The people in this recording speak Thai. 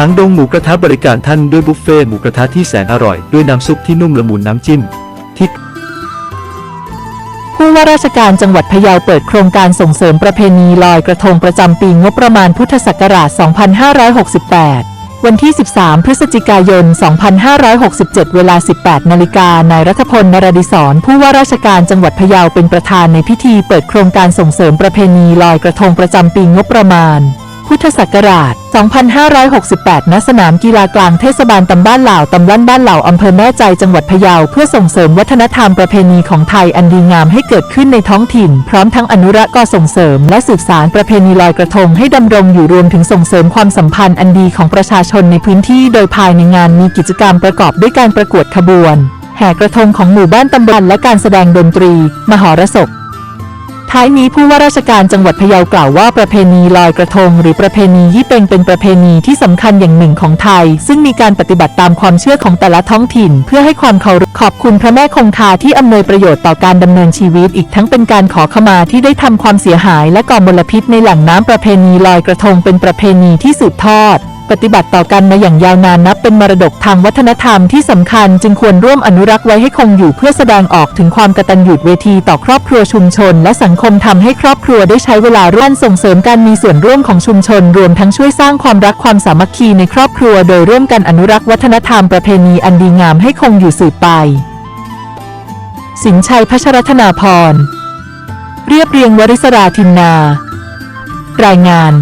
หางดงหมูกระทะบริการท่านด้วยบุฟเฟ่หมูกระทะที่แสนอร่อย ด้วยน้ำซุปที่นุ่มละมุนน้ำจิ้มที่ผู้ว่าราชการจังหวัดพะเยาเปิดโครงการส่งเสริมประเพณีลอยกระทงประจำปีงบประมาณพุทธศักราช 2568 วันที่ 13 พฤศจิกายน 2567 เวลา 18 นาฬิกานายรัฐพลนรดิศรผู้ว่าราชการจังหวัดพะเยาเป็นประธานในพิธีเปิดโครงการส่งเสริมประเพณีลอยกระทงประจำปีงบประมาณ พุทธศักราช 2568 ณ สนามกีฬากลางเทศบาลตำบ้านเหล่าตำบลบ้านเหล่าอำเภอแม่ใจจังหวัดพะเยาเพื่อส่งเสริมวัฒนธรรมประเพณีของไทยอันดีงามให้เกิดขึ้นในท้องถิ่น พร้อมทั้งอนุรักษ์ก็ส่งเสริม และสืบสารประเพณีลอยกระทงให้ดำรงอยู่รวมถึงส่งเสริมความสัมพันธ์อันดีของประชาชนในพื้นที่ โดยภายในงานมีกิจกรรมประกอบด้วยการประกวดขบวน แห่กระทงของหมู่บ้านตำบลและการแสดงดนตรี มหรสพ ท้ายนี้ผู้ว่าราชการจังหวัดพะเยากล่าวว่าประเพณีลอยกระทง หรือประเพณียี่เป็งเป็นประเพณีที่สำคัญอย่างหนึ่งของไทย ซึ่งมีการปฏิบัติตามความเชื่อของแต่ละท้องถิ่น เพื่อให้ความเคารพขอบคุณพระแม่คงคาที่อำนวยประโยชน์ต่อการดำเนินชีวิต อีกทั้งเป็นการขอขมาที่ได้ทำความเสียหาย และก่อมลพิษในแหล่งน้ำประเพณีลอยกระทงเป็นประเพณีที่สืบทอด ปฏิบัติต่อกันมาอย่างยาวนานนับเป็นมรดกทางวัฒนธรรมที่สำคัญจึงควรร่วมอนุรักษ์ไว้ให้คงอยู่เพื่อแสดงออกถึงความกตัญญูเวทีต่อครอบครัวชุมชน และสังคมทำให้ครอบครัวได้ใช้เวลาร่วมส่งเสริมการมีส่วนร่วมของชุมชน รวมทั้งช่วยสร้างความรักความสามัคคีในครอบครัว โดยร่วมกันอนุรักษ์วัฒนธรรมประเพณีอันดีงามให้คงอยู่สืบไป สินชัยพัชรธนาพรเรียบเรียงวริศราทินนา รายงาน